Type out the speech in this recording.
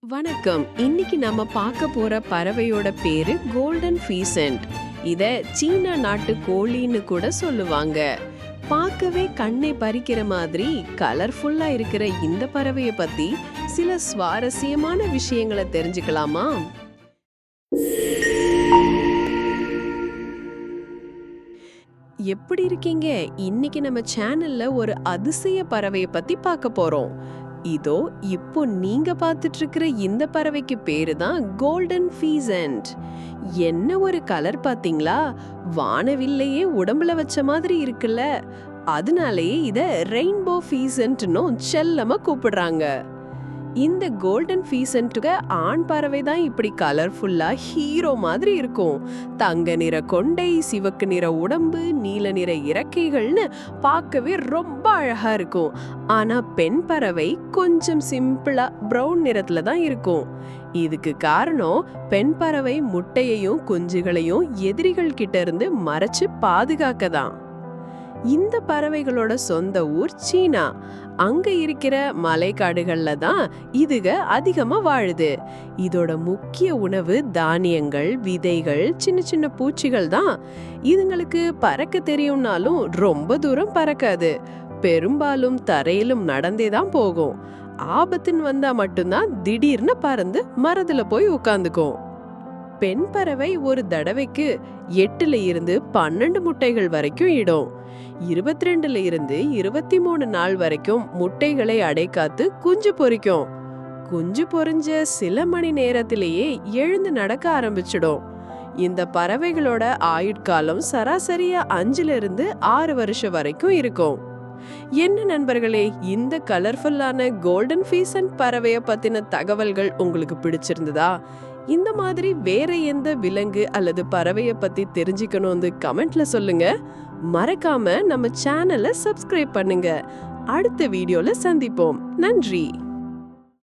வணக்கம். இன்னைக்கு நம்ம பார்க்க போற பறவையோட பேரு கோல்டன் ஃபீசன்ட் இத சீனா நாட்டு கோழின்னு கூட சொல்லுவாங்க. பார்க்கவே கண்ணை பறிக்கிற மாதிரி கலர்ஃபுல்லா இருக்கிற இந்த பறவையை பத்தி சில சுவாரஸ்யமான விஷயங்களை தெரிஞ்சுக்கலாமா? எப்படி இருக்கீங்க? இன்னைக்கு நம்ம சேனல்ல ஒரு அதிசய பறவையை பத்தி பார்க்க போறோம். இதோ இப்போ நீங்க பார்த்துட்டு இருக்கிற இந்த பறவைக்கு பேரு தான் கோல்டன் ஃபீசன்ட் என்ன ஒரு கலர் பாத்தீங்களா வானவில்லையே உடம்புல வச்ச மாதிரி இருக்குல்ல. அதனாலேயே இதை ரெயின்போ ஃபீசன்ட்னும் செல்லமாக கூப்பிடுறாங்க. இந்த கோல்டன் ஃபீசன்ட்டுக்கு ஆண் பறவை தான் இப்படி கலர்ஃபுல்லாக ஹீரோ மாதிரி இருக்கும். தங்க நிற கொண்டை சிவக்கு நிற உடம்பு நீல நிற இறக்கைகள்னு பார்க்கவே ரொம்ப அழகா இருக்கும். ஆனா பெண் பறவை கொஞ்சம் சிம்பிளா ப்ரௌன் நிறத்துல தான் இருக்கும். இதுக்கு காரணம் பெண் பறவை முட்டையையும் குஞ்சுகளையும் எதிரிகள் கிட்ட இருந்து மறைச்சு பாதுகாக்க தான் இந்த பறவைகளோட சொந்த ஊர் சீனா. அங்க இருக்கிற மலைக்காடுகள்ல தான் இதுக அதிகமா வாழுது. இதோட முக்கிய உணவு தானியங்கள் விதைகள் சின்ன சின்ன பூச்சிகள் தான். இதுங்களுக்கு பறக்க தெரியும்னாலும் ரொம்ப தூரம் பறக்காது. பெரும்பாலும் தரையிலும் நடந்தே தான் போகும். ஆபத்துன்னு வந்தா மட்டும்தான் திடீர்னு பறந்து மரத்துல போய் உட்காந்துக்கும் பெண் பறவை ஒரு தடவைக்கு எட்டுல இருந்து பன்னெண்டு முட்டைகள் வரைக்கும் இடும். இருபத்தி ரெண்டுல இருந்து இருபத்தி மூணு நாள் வரைக்கும் முட்டைகளை அடைக்காத்து குஞ்சு பொரிக்கும் குஞ்சு பொரிஞ்ச சில மணி நேரத்திலேயே எழுந்து நடக்க ஆரம்பிச்சிடும். இந்த பறவைகளோட ஆயுட்காலம் சராசரியா அஞ்சுல இருந்து ஆறு வருஷம் வரைக்கும் இருக்கும். என்ன நண்பர்களே இந்த கலர்ஃபுல்லான கோல்டன் ஃபீசன் பறவையை பற்றின தகவல்கள் உங்களுக்கு பிடிச்சிருந்ததா? இந்த மாதிரி வேற எந்த விலங்கு அல்லது பறவையை பற்றி தெரிஞ்சுக்கணும்னு கமெண்ட்ல சொல்லுங்க. மறக்காம நம்ம சேனலை சப்ஸ்கிரைப் பண்ணுங்க. அடுத்த வீடியோல சந்திப்போம். நன்றி.